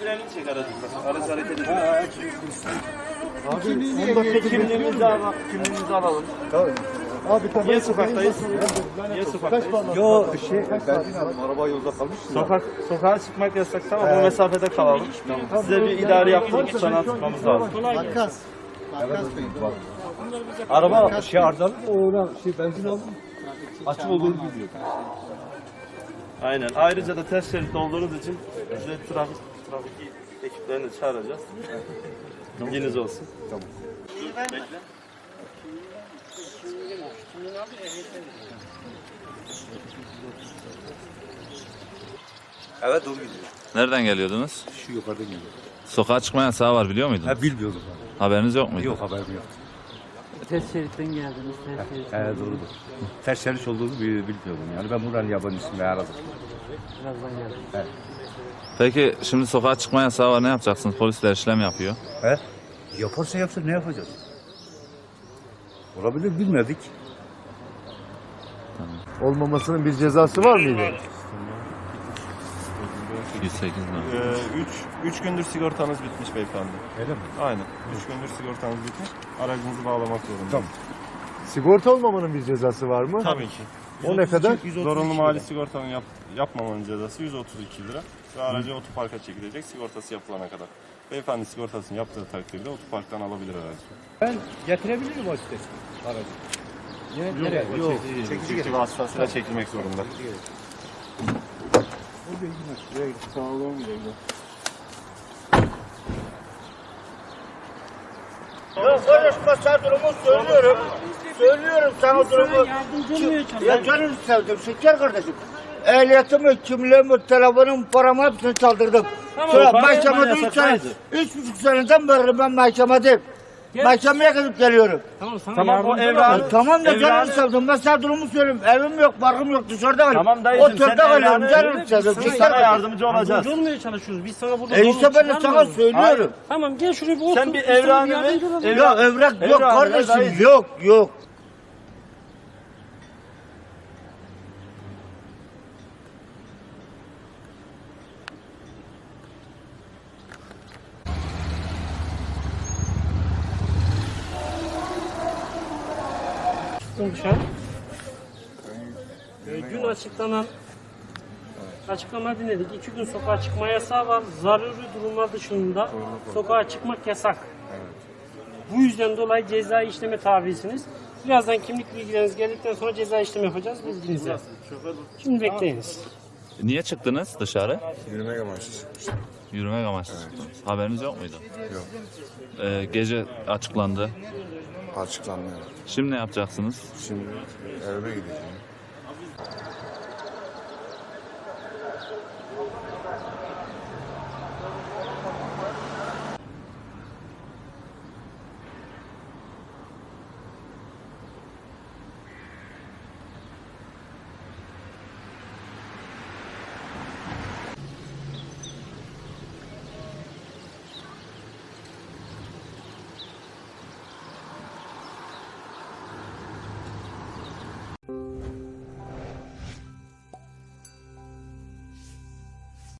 frenini çek aracın. Araç hareket ediyor. Kimliğimizi al, kimliğimizi alalım. Abi tamam. Niye sokaktayız? Niye sokaktayız? Yo şey benzin aldım. Araba yolda kalmış. Sokak, sokağa çıkmak yasak tamam o mesafede kalalım. Size bir idari yaptırıp tutanağı tutmamız lazım. Makas. Makas Bey. Araba şey arızalı da ona şey benzin aldım. Açık olduğunu biliyor. Aynen. Ayrıca da ters şeritte olduğunuz için size trafik, trafik ekiplerini çağıracağız. Bilginiz olsun. Tamam. Bekle. Evet doğru gidiyor. Nereden geliyordunuz? Şu yukarıdan geliyor. Sokağa çıkma yasağı var biliyor muydunuz? Ha bilmiyordum. Haberiniz yok muydu? Yok haberim yok. Ters şeritten geldiniz. Ters şeritten. He doğrudur. Ters şerit olduğunu bi- bilmiyordum. Yani ben buranın yabancısıyım ve aradım. Birazdan geldim. Peki şimdi sokağa çıkma yasağı var ne yapacaksınız? Polisler işlem yapıyor. He? Yaparsa yapsın ne yapacağız? Olabilir bilmedik. Olmamasının bir cezası var mıydı? 108 lira. 3 3 gündür sigortanız bitmiş beyefendi. Öyle mi? Aynen. 3 gündür sigortanız bitmiş. Aracınızı bağlamak zorundayız. Tamam. Sigorta olmamanın bir cezası var mı? Tabii ki. O ne kadar? Zorunlu mali sigortanın yap, yapmamanın cezası 132 lira. Ve aracı otoparka çekilecek sigortası yapılana kadar. Beyefendi sigortasını yaptığı takdirde otoparktan alabilir aracı. Ben getirebilirim o sitesi. Aracı. Nereye? Yok. Çekici vasıtasıyla çekilmek zorunda. Yok konuşma sen durumu söylüyorum. Söylüyorum sana durumu. Ya canım sevdim şeker kardeşim. Ehliyetimi, kimliğimi, telefonumu, paramı hepsini çaldırdım. Sonra mahkemede üç sene, üç buçuk seneden beri ben mahkemedeyim. Mahkemeye gidip geliyorum. Tamam sana Tamam o yardımcı. Ya tamam da canım Evladı- sevdim. Ben sana durumu söylüyorum. Evim yok, barkım yok, dışarıda kalıyorum. Tamam dayıcım, Otelde sen kalıyorum. evladı- Canım sevdim. Biz sana yardımcı olacağız. Yardımcı olmaya çalışıyoruz. Biz sana burada E işte zorluk ben de sana çıkarmıyoruz. söylüyorum. Tamam gel şuraya bir otur. Sen bir Biz sana evranı yardımcı ver, olalım. ev- Ya evrak yok Evladı, kardeşim. dayıcım. Yok, yok. Çıktım dışarı. Ee, dün açıklanan açıklama dinledik. İki gün sokağa çıkma yasağı var. Zaruri durumlar dışında sokağa çıkmak yasak. Bu yüzden dolayı ceza işleme tabisiniz. Birazdan kimlik bilgileriniz geldikten sonra ceza işlemi yapacağız bilginize. Şimdi bekleyiniz. Niye çıktınız dışarı? Yürümek amaçlı yürümek amaçlı çıktınız. Haberiniz yok muydu? Yok. Ee, gece açıklandı. Açıklanmıyor. Şimdi ne yapacaksınız? Şimdi eve gideceğim.